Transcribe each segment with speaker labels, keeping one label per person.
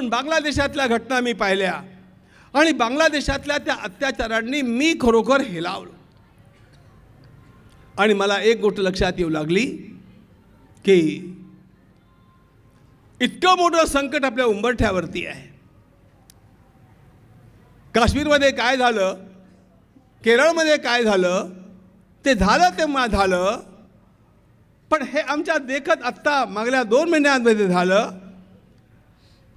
Speaker 1: पण बांगलादेशातल्या घटना मी पाहिल्या. आणि बांगलादेशातल्या त्या अत्याचारांनी मी खरोखर हेलावलो. आणि मला एक गोष्ट लक्षात येऊ लागली की इतकं मोठं संकट आपल्या उंबरठ्यावरती आहे. काश्मीरमध्ये काय झालं केरळमध्ये काय झालं ते झालं तेव्हा झालं पण हे आमच्या देखत आत्ता मागल्या दोन महिन्यांमध्ये झालं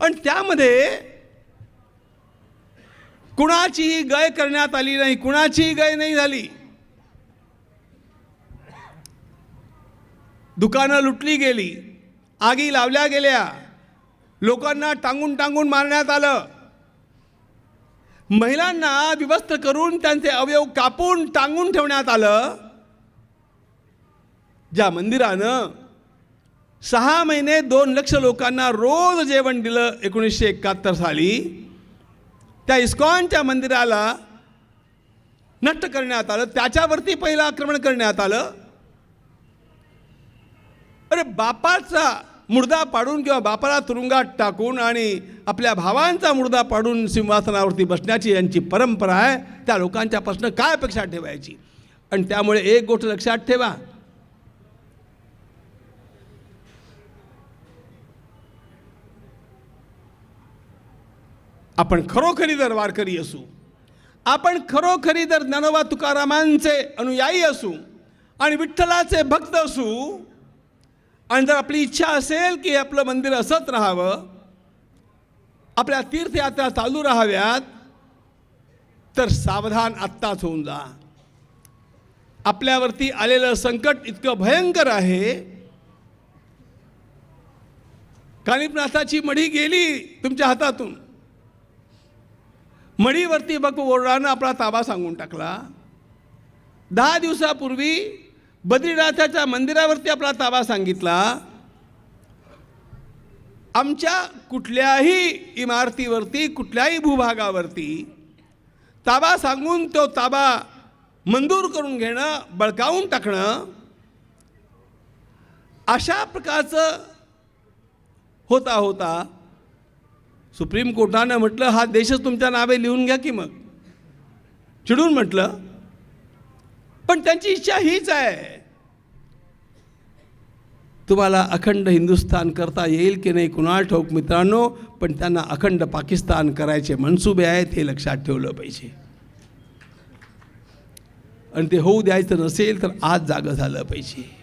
Speaker 1: आणि त्यामध्ये कुणाचीही गय करण्यात आली नाही कुणाचीही गय नाही झाली. दुकानं लुटली गेली आगी लावल्या गेल्या लोकांना टांगून टांगून मारण्यात आलं. महिलांना विवस्त्र करून त्यांचे अवयव कापून टांगून ठेवण्यात आलं. ज्या मंदिरानं सहा महिने दोन लक्ष लोकांना रोज जेवण दिलं एकोणीसशे एकाहत्तर साली. त्या इस्कॉनच्या मंदिराला नष्ट करण्यात आलं. त्याच्यावरती पहिलं आक्रमण करण्यात आलं. अरे बापाचा मुर्दा पाडून किंवा बापाला तुरुंगात टाकून आणि आपल्या भावांचा मुर्दा पाडून सिंहासनावरती बसण्याची यांची परंपरा आहे. त्या लोकांच्यापासून काय अपेक्षा ठेवायची? आणि त्यामुळे एक गोष्ट लक्षात ठेवा. आपण खरोखरी जर वारकरी असू आपण खरोखरी जर ज्ञानोबा तुकारामांचे अनुयायी असू आणि विठ्ठलाचे भक्त असू आणि जर आपली इच्छा असेल की आपलं मंदिर असंच राहावं आपल्या तीर्थयात्रा चालू राहाव्यात तर सावधान आत्ताच होऊन जा. आपल्यावरती आलेलं संकट इतकं भयंकर आहे. कानिपनाथाची मढी गेली तुमच्या हातातून. मढीवरती बघ ओरडानं आपला ताबा सांगून टाकला. दहा दिवसापूर्वी बद्रीनाथाच्या मंदिरावरती आपला ताबा सांगितला. आमच्या कुठल्याही इमारतीवरती कुठल्याही भूभागावरती ताबा सांगून तो ताबा मंजूर करून घेणं बळकावून टाकणं अशा प्रकारचं होता होता सुप्रीम कोर्टानं म्हटलं हा देशच तुमच्या नावे लिहून घ्या की मग? चिडून म्हटलं पण त्यांची इच्छा हीच आहे. तुम्हाला अखंड हिंदुस्थान करता येईल की नाही कुणाल ठोक मित्रांनो पण त्यांना अखंड पाकिस्तान करायचे मनसुबे आहेत हे लक्षात ठेवलं पाहिजे. आणि ते होऊ द्यायचं नसेल तर आज जागं झालं पाहिजे.